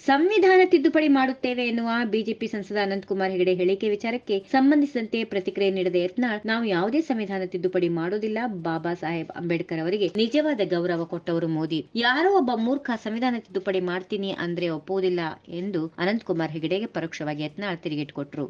ಸಂವಿಧಾನ ತಿದ್ದುಪಡಿ ಮಾಡುತ್ತೇವೆ ಎನ್ನುವ ಬಿಜೆಪಿ ಸಂಸದ ಅನಂತಕುಮಾರ್ ಹೆಗಡೆ ಹೇಳಿಕೆ ವಿಚಾರಕ್ಕೆ ಸಂಬಂಧಿಸಿದಂತೆ ಪ್ರತಿಕ್ರಿಯೆ ನೀಡಿದ ಯತ್ನಾಳ್, ನಾವು ಯಾವುದೇ ಸಂವಿಧಾನ ತಿದ್ದುಪಡಿ ಮಾಡೋದಿಲ್ಲ ಬಾಬಾ ಸಾಹೇಬ್ ಅಂಬೇಡ್ಕರ್ ಅವರಿಗೆ ನಿಜವಾದ ಗೌರವ ಕೊಟ್ಟವರು ಮೋದಿ. ಯಾರೋ ಒಬ್ಬ ಮೂರ್ಖ ಸಂವಿಧಾನ ತಿದ್ದುಪಡಿ ಮಾಡ್ತೀನಿ ಅಂದ್ರೆ ಒಪ್ಪುವುದಿಲ್ಲ ಎಂದು ಅನಂತಕುಮಾರ್ ಹೆಗಡೆಗೆ ಪರೋಕ್ಷವಾಗಿ ಯತ್ನಾಳ್ ತಿರುಗೇಟು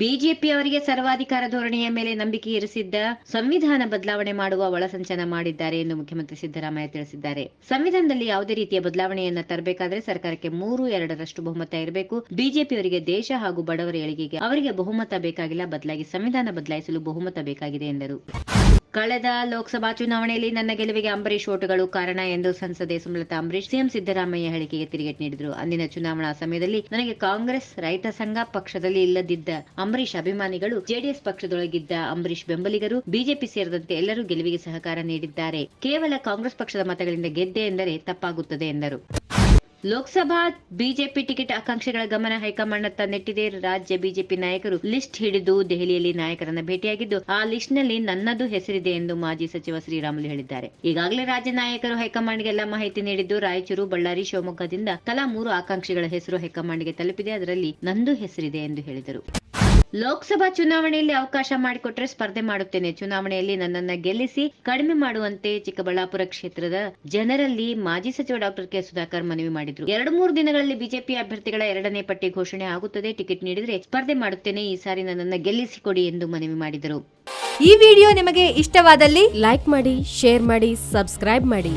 ಬಿಜೆಪಿ ಅವರಿಗೆ ಸರ್ವಾಧಿಕಾರ ಧೋರಣೆಯ ಮೇಲೆ ನಂಬಿಕೆ ಇರಿಸಿದ್ದ ಸಂವಿಧಾನ ಬದಲಾವಣೆ ಮಾಡುವ ಒಳಸಂಚನ ಮಾಡಿದ್ದಾರೆ ಎಂದು ಮುಖ್ಯಮಂತ್ರಿ ಸಿದ್ದರಾಮಯ್ಯ ತಿಳಿಸಿದ್ದಾರೆ. ಸಂವಿಧಾನದಲ್ಲಿ ಯಾವುದೇ ರೀತಿಯ ಬದಲಾವಣೆಯನ್ನ ತರಬೇಕಾದ್ರೆ ಸರ್ಕಾರಕ್ಕೆ ಮೂರು ಎರಡರಷ್ಟು ಬಹುಮತ ಇರಬೇಕು. ಬಿಜೆಪಿಯವರಿಗೆ ದೇಶ ಹಾಗೂ ಬಡವರ ಏಳಿಗೆಗೆ ಅವರಿಗೆ ಬಹುಮತ ಬೇಕಾಗಿಲ್ಲ. ಬದಲಾಗಿ ಸಂವಿಧಾನ ಬದಲಾಯಿಸಲು ಬಹುಮತ ಬೇಕಾಗಿದೆ ಎಂದರು. ಕಳೆದ ಲೋಕಸಭಾ ಚುನಾವಣೆಯಲ್ಲಿ ನನ್ನ ಗೆಲುವಿಗೆ ಅಂಬರೀಷ್ ಓಟುಗಳು ಕಾರಣ ಎಂದು ಸಂಸದೆ ಸುಮಲತಾ ಅಂಬರೀಷ್ ಸಿಎಂ ಸಿದ್ದರಾಮಯ್ಯ ಹೇಳಿಕೆಗೆ ತಿರುಗೇಟು ನೀಡಿದರು. ಅಂದಿನ ಚುನಾವಣಾ ಸಮಯದಲ್ಲಿ ನನಗೆ ಕಾಂಗ್ರೆಸ್, ರೈತ ಸಂಘ ಪಕ್ಷದಲ್ಲಿ ಇಲ್ಲದಿದ್ದ ಅಂಬರೀಷ್ ಅಭಿಮಾನಿಗಳು, ಜೆಡಿಎಸ್ ಪಕ್ಷದೊಳಗಿದ್ದ ಅಂಬರೀಷ್ ಬೆಂಬಲಿಗರು, ಬಿಜೆಪಿ ಸೇರಿದಂತೆ ಎಲ್ಲರೂ ಗೆಲುವಿಗೆ ಸಹಕಾರ ನೀಡಿದ್ದಾರೆ. ಕೇವಲ ಕಾಂಗ್ರೆಸ್ ಪಕ್ಷದ ಮತಗಳಿಂದ ಗೆದ್ದೆ ಎಂದರೆ ತಪ್ಪಾಗುತ್ತದೆ ಎಂದರು. ಲೋಕಸಭಾ ಬಿಜೆಪಿ ಟಿಕೆಟ್ ಆಕಾಂಕ್ಷಿಗಳ ಗಮನ ಹೈಕಮಾಂಡ್ನತ್ತ ನೆಟ್ಟಿದೆ. ರಾಜ್ಯ ಬಿಜೆಪಿ ನಾಯಕರು ಲಿಸ್ಟ್ ಹಿಡಿದು ದೆಹಲಿಯಲ್ಲಿ ನಾಯಕರನ್ನ ಭೇಟಿಯಾಗಿದ್ದು, ಆ ಲಿಸ್ಟ್ನಲ್ಲಿ ನನ್ನದು ಹೆಸರಿದೆ ಎಂದು ಮಾಜಿ ಸಚಿವ ಶ್ರೀರಾಮುಲು ಹೇಳಿದ್ದಾರೆ. ಈಗಾಗಲೇ ರಾಜ್ಯ ನಾಯಕರು ಹೈಕಮಾಂಡ್ಗೆ ಎಲ್ಲ ಮಾಹಿತಿ ನೀಡಿದ್ದು, ರಾಯಚೂರು, ಬಳ್ಳಾರಿ, ಶಿವಮೊಗ್ಗದಿಂದ ತಲಾ ಮೂರು ಆಕಾಂಕ್ಷಿಗಳ ಹೆಸರು ಹೈಕಮಾಂಡ್ಗೆ ತಲುಪಿದೆ. ಅದರಲ್ಲಿ ನಂದು ಹೆಸರಿದೆ ಎಂದು ಹೇಳಿದರು. ಲೋಕಸಭಾ ಚುನಾವಣೆಯಲ್ಲಿ ಅವಕಾಶ ಮಾಡಿಕೊಟ್ರೆ ಸ್ಪರ್ಧೆ ಮಾಡುತ್ತೇನೆ. ಚುನಾವಣೆಯಲ್ಲಿ ನನ್ನನ್ನ ಗೆಲ್ಲಿಸಿ ಕಡಿಮೆ ಮಾಡುವಂತೆ ಚಿಕ್ಕಬಳ್ಳಾಪುರ ಕ್ಷೇತ್ರದ ಜನರಲ್ಲಿ ಮಾಜಿ ಸಚಿವ ಡಾಕ್ಟರ್ ಕೆ ಸುಧಾಕರ್ ಮನವಿ ಮಾಡಿದ್ರು. ಎರಡು ಮೂರು ದಿನಗಳಲ್ಲಿ ಬಿಜೆಪಿ ಅಭ್ಯರ್ಥಿಗಳ ಎರಡನೇ ಪಟ್ಟಿ ಘೋಷಣೆ ಆಗುತ್ತದೆ. ಟಿಕೆಟ್ ನೀಡಿದ್ರೆ ಸ್ಪರ್ಧೆ ಮಾಡುತ್ತೇನೆ. ಈ ಸಾರಿ ನನ್ನನ್ನ ಗೆಲ್ಲಿಸಿಕೊಡಿ ಎಂದು ಮನವಿ ಮಾಡಿದರು. ಈ ವಿಡಿಯೋ ನಿಮಗೆ ಇಷ್ಟವಾದಲ್ಲಿ ಲೈಕ್ ಮಾಡಿ, ಶೇರ್ ಮಾಡಿ, ಸಬ್ಸ್ಕ್ರೈಬ್ ಮಾಡಿ.